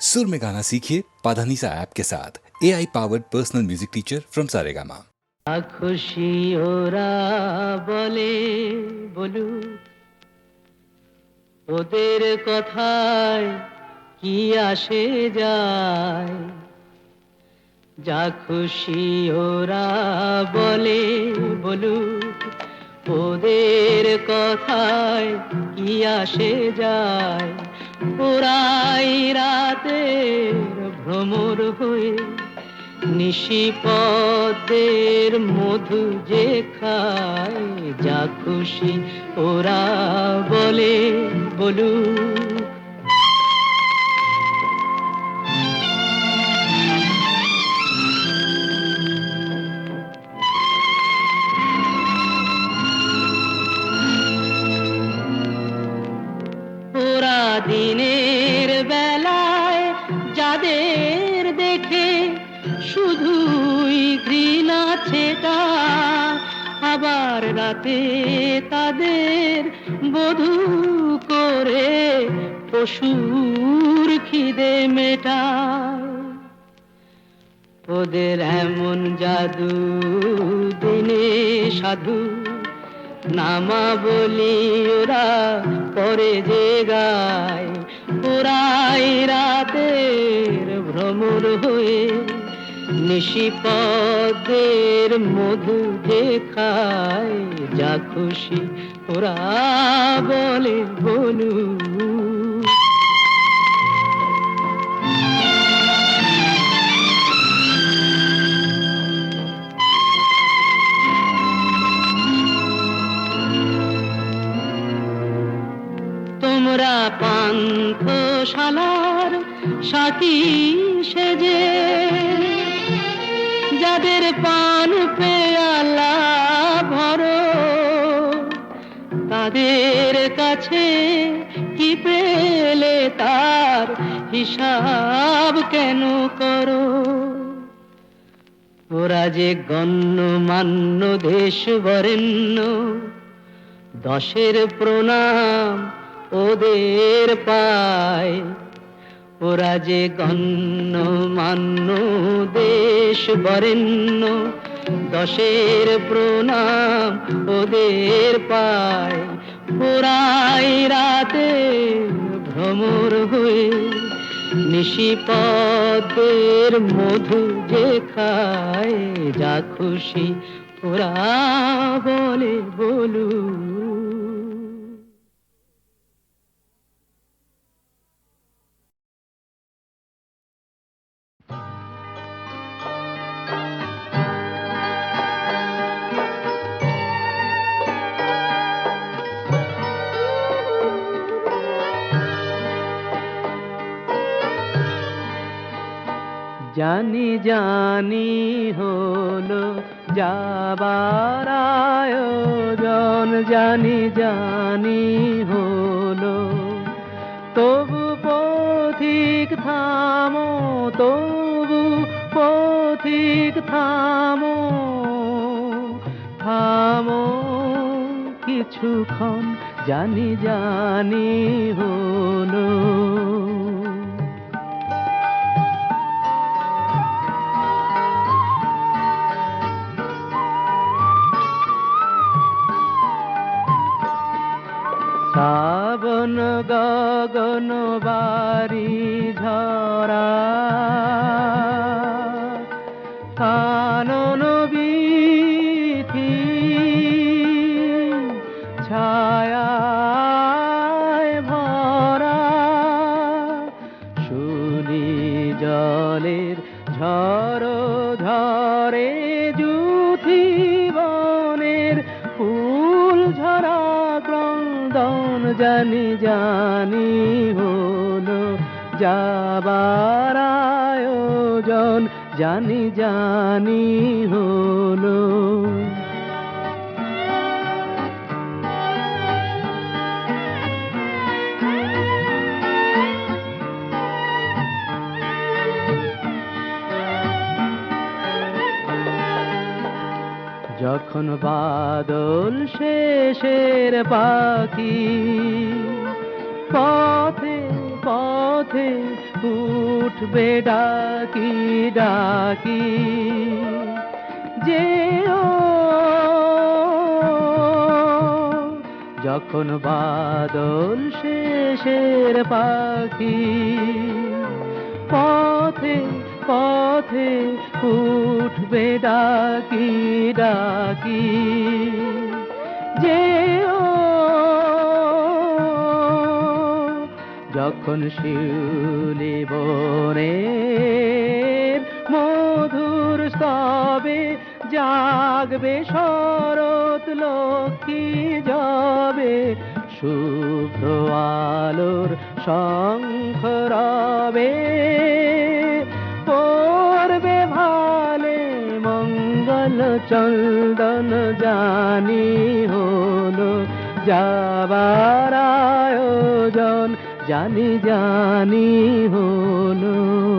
सुर में गाना सीखिए पाधानीसा ऐप के साथ A I powered personal music teacher from Saregama আ খুশি ওরা বলে বলু ওদের কথায় কি আসে যায় যা খুশি ওরা বলে বলু ওদের কথায় কি আসে যায় ওরাই রাতে ভ্রমর হয়ে নিশি পদের মধু যে খায় যা খুশি ওরা বলে বলু আবার রাতে তাদের বধূ করে পশুর খিদে মেটা ওদের এমন জাদু, দিনে সাধু নামা বলি ওরা পরে যে গায়। ওরাই রাতের ভ্রমর হয়ে নিশিপদের মধু যে খায় যা খুশি ওরা বলে বলু। তোমরা পান্থশালার সাথী সেজে যাদের পান পেয়ালা ভরো। তাদের কাছে কি পেলে তার হিসাব কেন করো? ওরা যে গণ্য মান্য দেশ বরেণ্য দশের প্রণাম ওদের পায়। ওরা যে গণ্য মান্য, দেশ বরেণ্য, দশের প্রণাম ওদের পায়। ওরাই রাতে ভ্রমর হয়ে নিশিপদের মধু যে খায়, যা খুশি ওরা বলে বলু জানি জানি হলো যাবার আয়োজন। জানি জানি হলো, তবু পথিক থামো, তবু পথিক থামো থামো কিছুক্ষণ। জানি জানি হলো। শ্রাবণ জানি জানি হলো যাবার আয়োজন জানি জানি হলো যখন বাদল শেষের পাখি পথে পথে উঠবে ডাকি ডাকি যে যখন বাদল শেষের পাখি পথে পথে উঠবে ডাকি ডাকি। যে যখন শিউলি বনের মধুর স্তবে জাগবে শরৎ লক্ষ্মী যাবে শুভ্র আলোর শঙ্খ রবে। চন্দন জানি হলো যাবার আয়োজন জানি জানি হলো।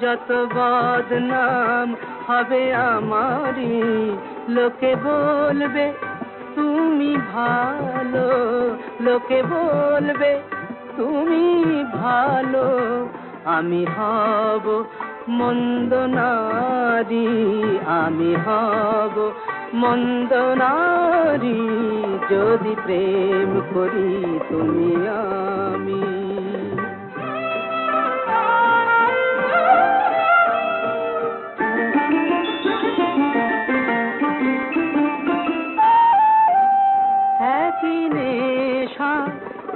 যত বদনাম হবে আমারই, লোকে বলবে, তুমি ভালো। লোকে বলবে, তুমি ভালো। আমি হব মন্দ নারী, আমি হব মন্দ নারী। যদি প্রেম করি তুমি আমি।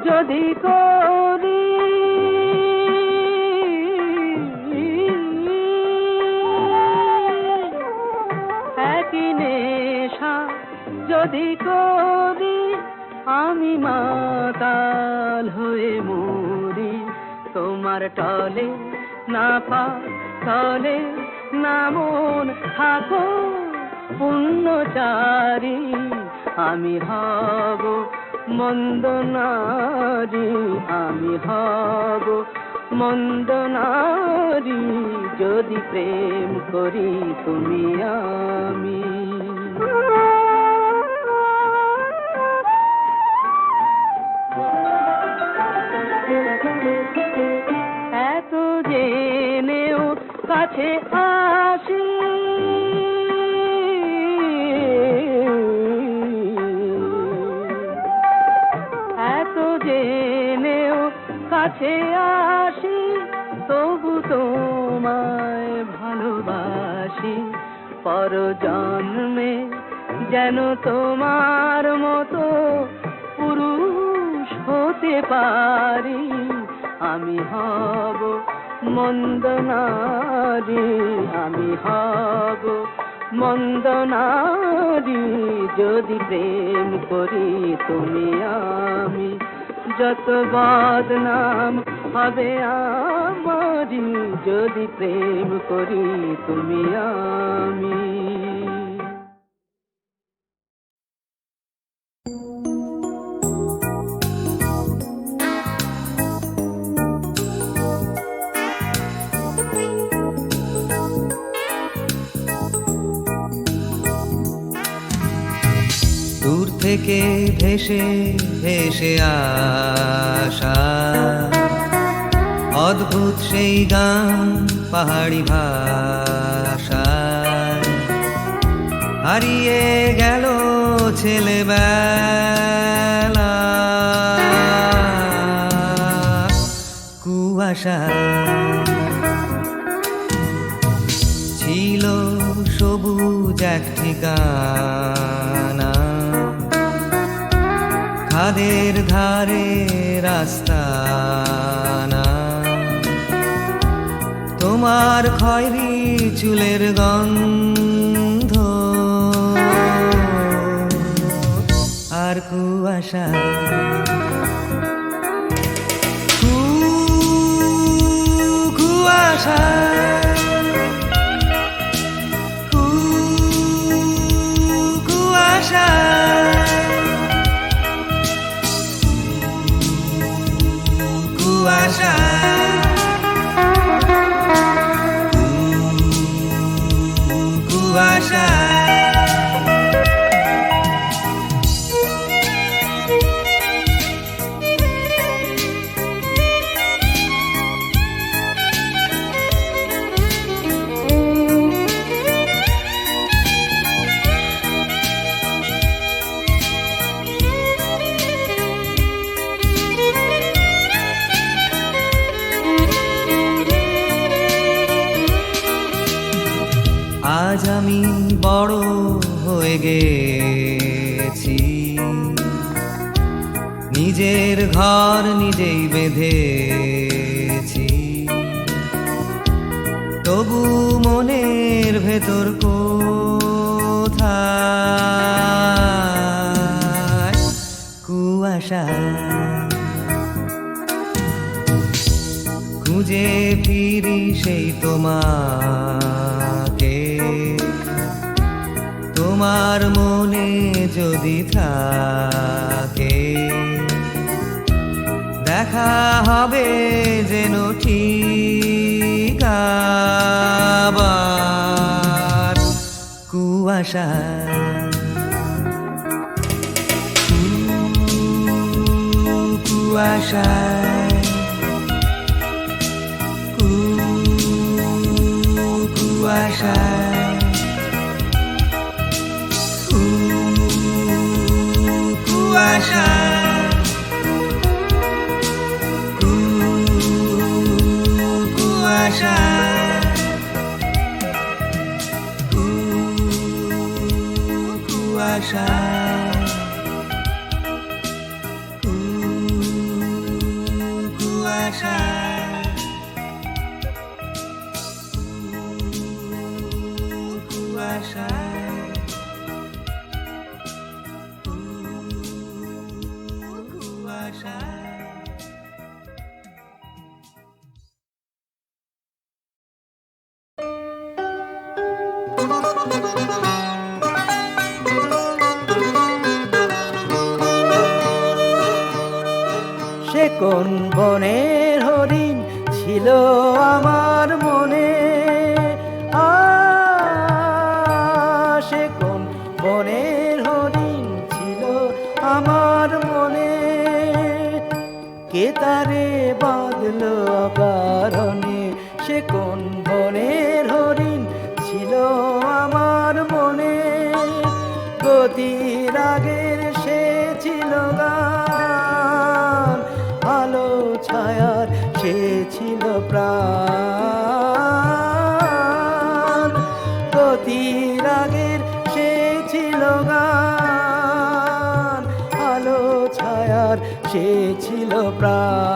যদি করি একই নেশা যদি করি আমি মাতাল হয়ে মরি তোমার টলে। না পা তলে না মন থাকো পুণ্যচারী, আমি হব মন্দ নারী, আমি হব মন্দ নারী, যদি প্রেম করি তুমি আমি। এত জেনেও কাছে আসি। এত জেনেও কাছে আসি, তবু তোমায় ভালোবাসি। পর জন্মে যেন তোমার মতো পুরুষ হতে পারি, আমি হব মন্দ নারী আমি হব। মন্দনারি যদি প্রেম করি তুমি আমি। যত বদনাম হবে আমারি যদি প্রেম করি তুমি আমি। থেকে ভেসে ভেসে আসা। অদ্ভুত সেই গান, পাহাড়ি ভাষা। হারিয়ে গেল ছেলেবেলা। কুয়াশা ছিল সবুজ এক ঠিকানা খাদের ধারে রাস্তা না। তোমার খয়রি চুলের গন্ধ। আর কুয়াশা। কুয়াশা। আজ আমি বড় হয়ে গেছি। নিজের ঘর নিজেই বেঁধেছি। তবু মনের ভেতর কোথায় কুয়াশা? খুঁজে ফিরি সেই তোমাকে তোমার মনে যদি থাকে দেখা হবে যেন ঠিক কুয়াশা। কুয়াশা। সে কোন বনের হরিণ ছিল আমার মনে? সে বনের হরিণ ছিল আমার মনে? কে তারে বাঁধলো গতির আগের সে ছিল গান, আলো, ছায়ার সে ছিল প্রাণ। প্রতি রাগের সে ছিল গান, আলো, ছায়ার সে ছিল প্রাণ।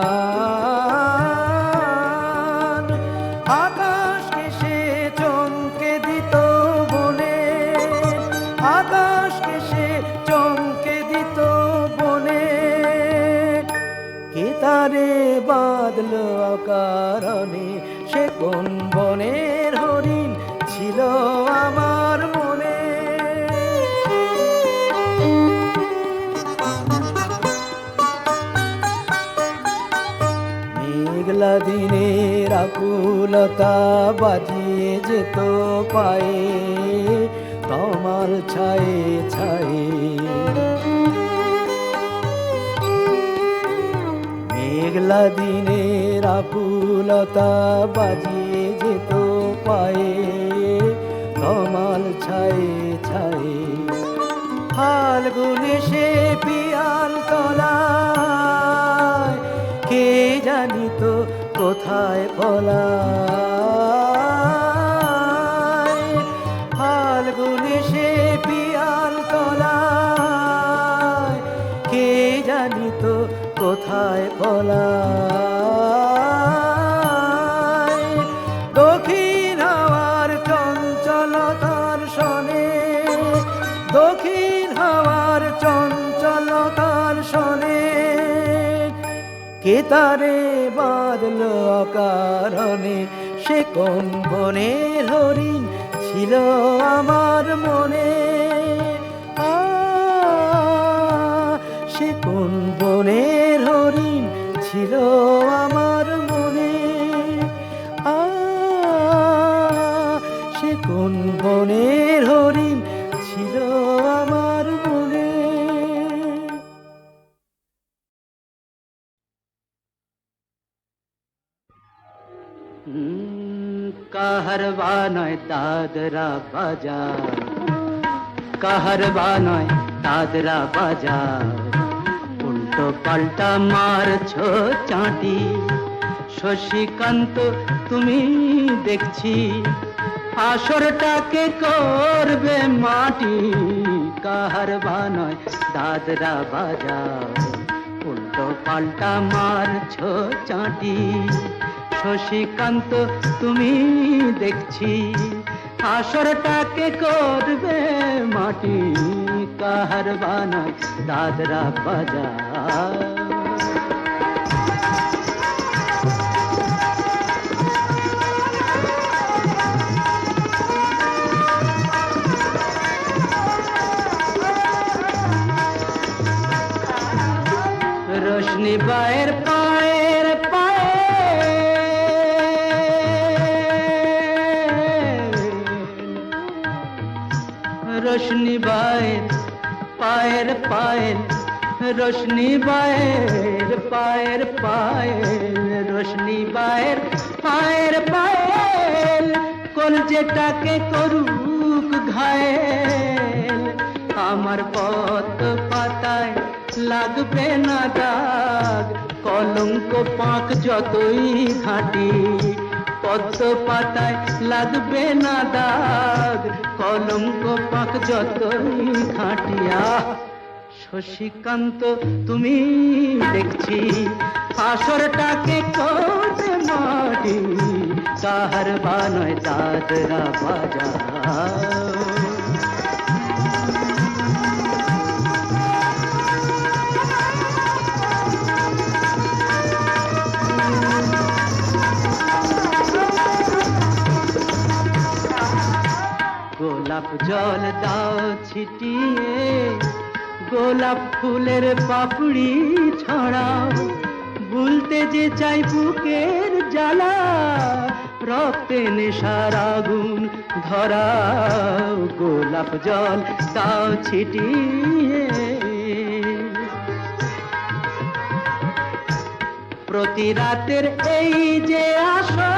কারণে সে কোন বনের হরিণ ছিল আমার মনে? মেঘলা দিনের আকুলতা বাজিয়ে যেত পায়ে তোমার ছায়ে ছায়ে। মেঘলা দিনের আকুলতা বাজিয়ে যেত পায়ে। কমাল ছায়ে ছায়ে। ফাল্গুনে সে পিয়াল তলায়, কে জানিত কোথায় পলায় কে তারে বাদল কারণে সে কোন বনের হরিণ ছিল আমার মনে? সে কোন বনের হরিণ ছিল আমার কাহারবা নয় দাদরা বাজার কাহারবা নয় দাদরা বাজার উল্টো পাল্টা মারছ চাঁটি। শশীকান্ত, তুমি দেখছি, আসরটাকে করবে মাটি। কাহারবা নয় দাদরা বাজার উল্টো পাল্টা মারছ চাঁটি। শশীকান্ত তুমি দেখছি আসরটাকে করবে মাটি কাহার বানায় দাদরা বাজার। রোশনি বায়ের পায়ের পায়ের রোশনি বায়ের, পায়ের পায়ের রোশনি বায়ের, পায়ের পায়ের কোন যেটাকে করুক ঘায়েল। আমার পথ পাতায় লাগবে না দাগ, কলঙ্ক পাক যতই ঘাঁটি, পদ্ম পাতায় লাগবে না দাগ, কলঙ্ক পাক যতই ঘাঁটিয়া শশীকান্ত তুমি দেখছি আসরটাকে করতে মাটি কাহার বানয় দাদরা বাজা। গোলাপ জল দাও ছিটিয়ে গোলাপ ফুলের পাপড়ি ছড়াও ভুলতে যে চাই বুকের জ্বালা, রক্তে নেশার আগুন ধরাও গোলাপ জল দাও ছিটিয়ে। প্রতি রাতের এই যে আসো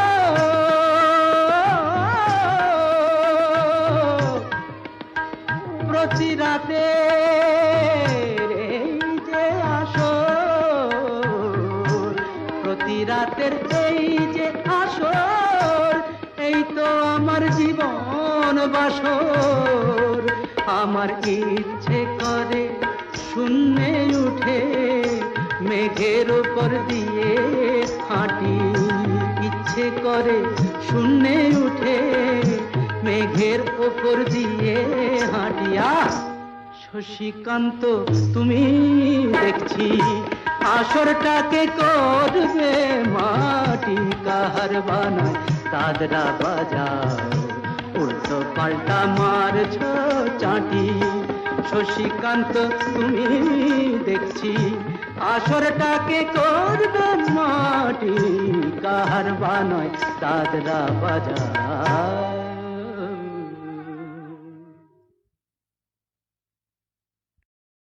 বাসর আমার ইচ্ছে করে শূন্যে উঠে মেঘের উপর দিয়ে হাঁটি। ইচ্ছে করে শূন্যে উঠে মেঘের উপর দিয়ে হাঁটিয়া শশীকান্ত, তুমি দেখছি আসরটাকে করবে মাটি। কাহার বানায় দাদরা বাজার? উল্টো পাল্টা মারছ চাটি। শশীকান্ত তুমি দেখছি আসরটাকে করবে মাটি। কাহার বানয় দাদরা বাজার।